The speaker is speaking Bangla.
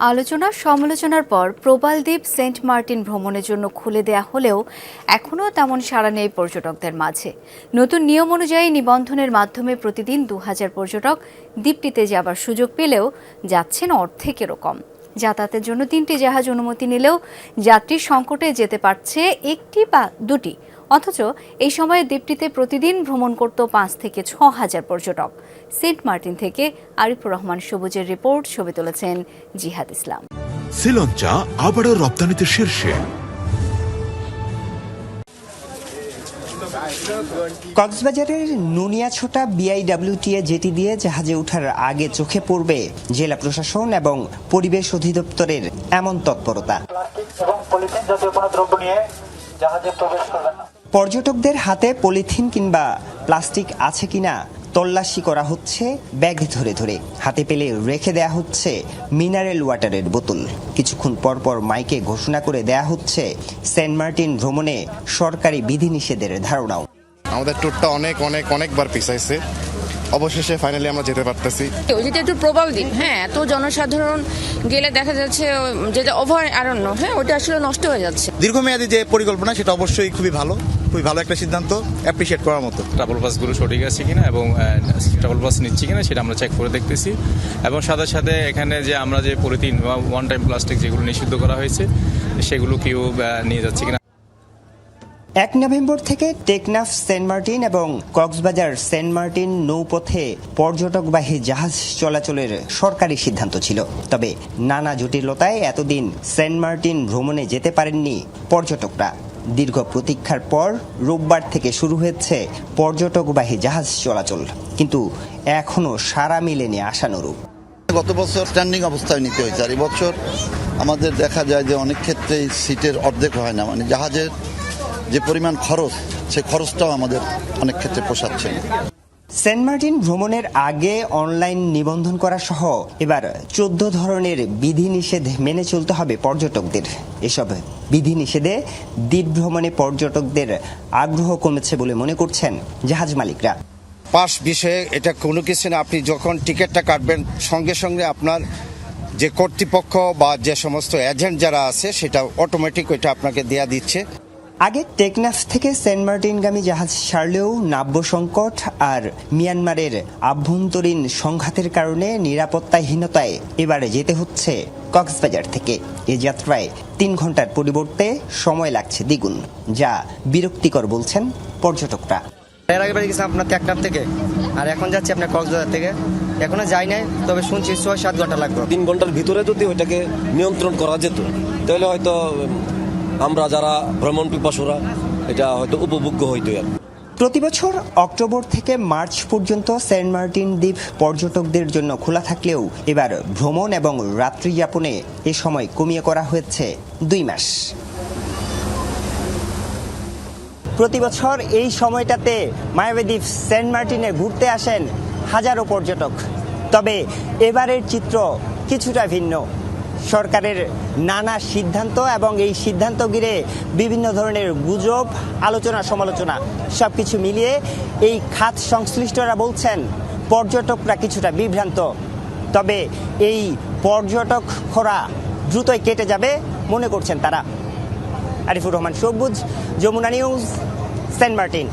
আলোচনা সমালোচনার পর প্রবালদ্বীপ সেন্ট মার্টিন ভ্রমণের জন্য খুলে দেয়া হলেও এখনও তেমন সাড়া নেই পর্যটকদের মাঝে। নতুন নিয়ম অনুযায়ী নিবন্ধনের মাধ্যমে প্রতিদিন দু হাজার পর্যটক দ্বীপটিতে যাবার সুযোগ পেলেও যাচ্ছেন অর্ধেকেরও কম। যাতায়াতের জন্য তিনটি জাহাজ অনুমতি নিলেও যাত্রী সংকটে যেতে পারছে একটি বা দুটি অথচ এই সময়ে দ্বীপটিতে প্রতিদিন ভ্রমণ করত পাঁচ থেকে ছ হাজার পর্যটক। সেন্ট মার্টিন থেকে আরিফুর রহমান সবুজের রিপোর্ট ছবি তুলেছেন জিহাদ ইসলাম। শ্রীলঞ্চা আবারও রপ্তানিতে শীর্ষে। কক্সবাজারের নুনিয়াছোটা বিআইডব্লিউটিএ জেটি দিয়ে জাহাজে ওঠার আগে চোখে পড়বে জেলা প্রশাসন এবং পরিবেশ অধিদপ্তরের এমন তৎপরতা। প্লাস্টিক এবং পলিথিন জাতীয় কোনো দ্রব্য নিয়ে জাহাজে প্রবেশ করবেন না। পর্যটকদের হাতে পলিথিন কিংবা প্লাস্টিক আছে কিনা তল্লাশি করা হচ্ছে ব্যাগ ধরে ধরে। হাতে পেলে রেখে দেয়া হচ্ছে মিনারেল ওয়াটারের বোতল। কিছুক্ষণ পর পর মাইকে ঘোষণা করে দেয়া হচ্ছে সেন্ট মার্টিন ভ্রমণে সরকারি বিধিনিষেধের ধারণাও। আমাদের ট্যুরটা অনেক অনেক অনেকবার পিছাইছে। অবশেষে ফাইনালি আমরা যেতে পারতেছি। ওই যেটা একটু প্রবল দিন হ্যাঁ এত জনসাধারণ গেলে দেখা যাচ্ছে যেটা ওভার আরণ্য হ্যাঁ ওটা আসলে নষ্ট হয়ে যাচ্ছে। দীর্ঘমেয়াদী যে পরিকল্পনা সেটা অবশ্যই খুবই ভালো। খুবই ভালো একটা সিদ্ধান্ত অ্যাপ্রিসিয়েট করার মতো। ট্রাভেল বাসগুলো সঠিক আছে কিনা এবং ট্রাভেল বাস নিচ্ছি কিনা সেটা আমরা চেক করে দেখতেছি। এবং সাথে সাথে এখানে যে আমরা যে পলিথিন বা ওয়ান টাইম প্লাস্টিক যেগুলো নিষিদ্ধ করা হয়েছে সেগুলো কেউ নিয়ে যাচ্ছে কিনা। এক নভেম্বর থেকে টেকনাফ সেন্ট মার্টিন এবং কক্সবাজার সেন্ট মার্টিন নৌপথে পর্যটকবাহী জাহাজ চলাচলের সরকারি সিদ্ধান্ত ছিল। তবে নানা জটিলতায় এতদিন সেন্ট মার্টিন ভ্রমণে যেতে পারেননি পর্যটকরা। দীর্ঘ প্রতীক্ষার পর রোববার থেকে শুরু হয়েছে পর্যটকবাহী জাহাজ চলাচল। কিন্তু এখনও সারা মিলেনি আশানুরূপ। গত বছর স্ট্যান্ডিং অবস্থায় নিতে হয়েছে। আর এবছর আমাদের দেখা যায় যে অনেক ক্ষেত্রেই সিটের অর্ধেক হয় না। মানে জাহাজের যে পরিমাণ খরচ সেই খরচটাও আমাদের অনেক ক্ষেত্রে পোষাচ্ছে না। সেন্ট মার্টিন ভ্রমণের আগে অনলাইন নিবন্ধন করা সহ এবার চোদ্দ ধরনের বিধিনিষেধ মেনে চলতে হবে পর্যটকদের। এসব বিধিনিষেধে দ্বীপ ভ্রমণে পর্যটকদের আগ্রহ কমেছে বলে মনে করছেন জাহাজ মালিকরা। পাস বিষয়ে এটা কোনো কিছু না, আপনি যখন টিকিটটা কাটবেন, সঙ্গে সঙ্গে আপনার যে কর্তৃপক্ষ বা যে সমস্ত এজেন্ট যারা আছে, সেটা অটোমেটিক ওইটা আপনাকে দেয়া দিচ্ছে। আগে টেকনাফ থেকে সেন্ট মার্টিনগামী জাহাজ ছাড়লেও নাব্য সংকট আর মিয়ানমারের আভ্যন্তরীণ সংঘাতের কারণে নিরাপত্তাহীনতায় এবারে যেতে হচ্ছে কক্সবাজার থেকে। এ যাত্রায় তিন ঘণ্টার পরিবর্তে সময় লাগছে দ্বিগুণ যা বিরক্তিকর বলছেন পর্যটকরা। এর আগে গেছি আপনার টেকনাফ থেকে আর এখন যাচ্ছি আপনার কক্সবাজার থেকে। এখনও যাই নাই তবে শুনছি ছয় সাত ঘণ্টা লাগবে। তিন ঘণ্টার ভিতরে যদি ওইটাকে নিয়ন্ত্রণ করা যেত তাহলে হয়তো আমরা যারা ভ্রমণ পিপাসুরা, এটা হয়তো উপভোগ্য হইতো আর প্রতি বছর অক্টোবর থেকে মার্চ পর্যন্ত সেন্ট মার্টিন দ্বীপ পর্যটকদের জন্য খোলা থাকলেও এবার ভ্রমণ এবং রাত্রিযাপনে এ সময় কমিয়ে করা হয়েছে দুই মাস। প্রতি বছর এই সময়টাতে মায়াবী দ্বীপ সেন্ট মার্টিনে ঘুরতে আসেন হাজারো পর্যটক। তবে এবারের চিত্র কিছুটা ভিন্ন। সরকারের নানা সিদ্ধান্ত এবং এই সিদ্ধান্ত ঘিরে বিভিন্ন ধরনের গুজব, আলোচনা, সমালোচনা সব কিছু মিলিয়ে এই খাত সংশ্লিষ্টরা বলছেন, পর্যটকরা কিছুটা বিভ্রান্ত। তবে এই পর্যটক খরা দ্রুতই কেটে যাবে মনে করছেন তারা। আরিফুর রহমান সবুজ, যমুনা নিউজ, সেন্ট মার্টিন।